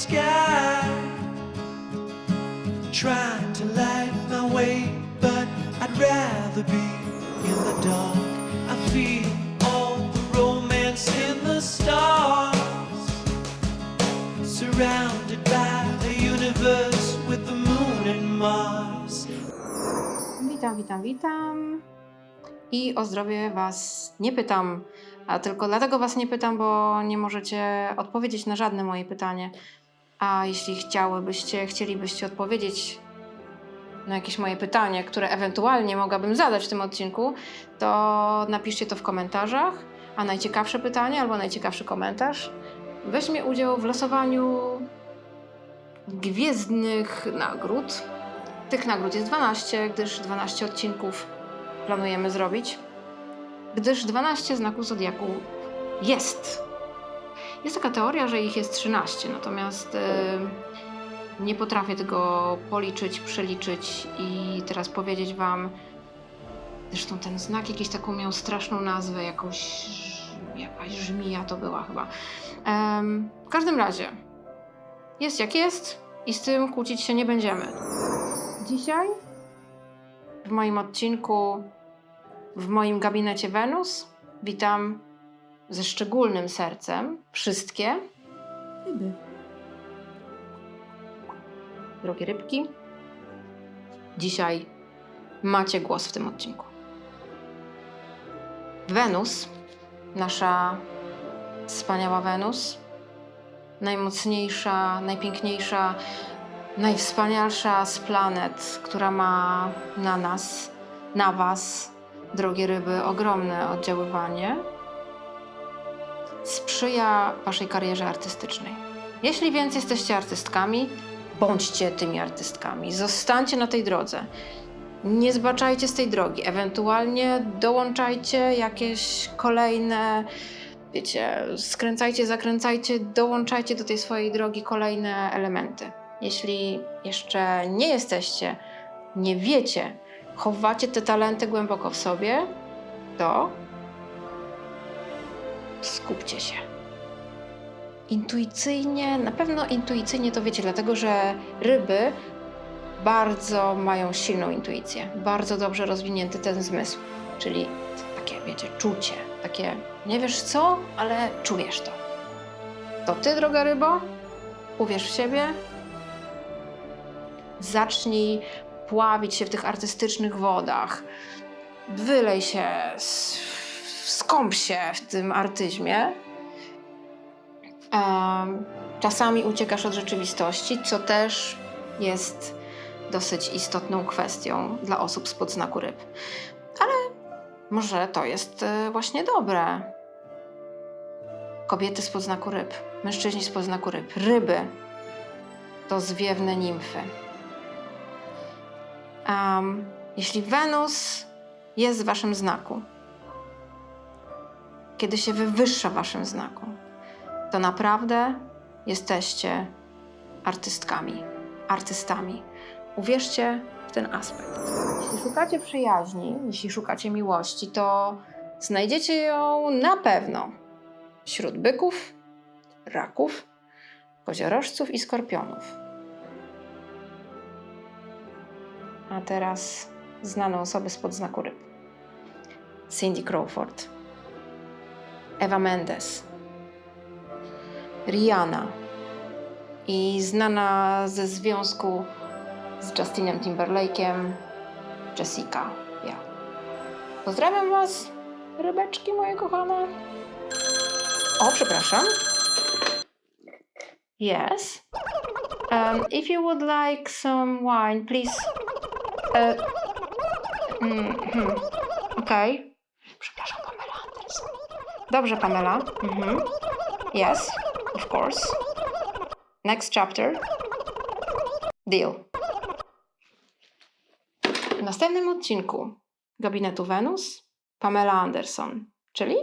sky. Trying to light my way, but I'd rather be in the dark. I feel all the romance in the stars. Surrounded by the universe with the moon and Mars. Witam, witam, witam. I o zdrowie Was nie pytam, a tylko dlatego Was nie pytam, bo nie możecie odpowiedzieć na żadne moje pytanie. A jeśli chciałybyście, chcielibyście odpowiedzieć na jakieś moje pytanie, które ewentualnie mogłabym zadać w tym odcinku, to napiszcie to w komentarzach. A najciekawsze pytanie albo najciekawszy komentarz weźmie udział w losowaniu gwiezdnych nagród. Tych nagród jest 12, gdyż 12 odcinków planujemy zrobić. Gdyż 12 znaków zodiaku jest. Jest taka teoria, że ich jest 13, natomiast e, nie potrafię tego policzyć, przeliczyć i teraz powiedzieć Wam. Zresztą ten znak jakiś taką miał straszną nazwę, jakąś. jakaś żmija to była chyba. W każdym razie, jest jak jest i z tym kłócić się nie będziemy. Dzisiaj w moim odcinku, w moim gabinecie Wenus, witam ze szczególnym sercem wszystkie ryby. Drogie rybki, dzisiaj macie głos w tym odcinku. Wenus, nasza wspaniała Wenus, najmocniejsza, najpiękniejsza, najwspanialsza z planet, która ma na nas, na Was, drogie ryby, ogromne oddziaływanie, sprzyja Waszej karierze artystycznej. Jeśli więc jesteście artystkami, bądźcie tymi artystkami. Zostańcie na tej drodze. Nie zbaczajcie z tej drogi. Ewentualnie dołączajcie jakieś kolejne, wiecie, skręcajcie, zakręcajcie, dołączajcie do tej swojej drogi kolejne elementy. Jeśli jeszcze nie jesteście, nie wiecie, chowacie te talenty głęboko w sobie, to skupcie się. Intuicyjnie, na pewno intuicyjnie to wiecie, dlatego że ryby bardzo mają silną intuicję, bardzo dobrze rozwinięty ten zmysł, czyli takie, wiecie, czucie, takie nie wiesz co, ale czujesz to. To ty, droga rybo, uwierz w siebie, zacznij pławić się w tych artystycznych wodach. Wylej się, s- skąp się w tym artyzmie. Czasami uciekasz od rzeczywistości, co też jest dosyć istotną kwestią dla osób spod znaku ryb. Ale może to jest e, właśnie dobre. Kobiety spod znaku ryb, mężczyźni spod znaku ryb, ryby to zwiewne nimfy. Am, jeśli Wenus jest w waszym znaku, kiedy się wywyższa waszym znaku, to naprawdę jesteście artystkami, artystami. Uwierzcie w ten aspekt. Jeśli szukacie przyjaźni, jeśli szukacie miłości, to znajdziecie ją na pewno wśród byków, raków, koziorożców i skorpionów. A teraz znane osoby spod znaku ryb. Cindy Crawford, Eva Mendes, Rihanna i znana ze związku z Justinem Timberlake'em Jessica Biel. Pozdrawiam Was, rybeczki moje kochane. O, przepraszam. Yes. Um, if you would like some wine, please. E, mhm. Okej. Przepraszam, Pamela Anderson. Dobrze, Pamela. Mhm. Yes, of course. Next chapter. Deal. W następnym odcinku Gabinetu Wenus Pamela Anderson, czyli.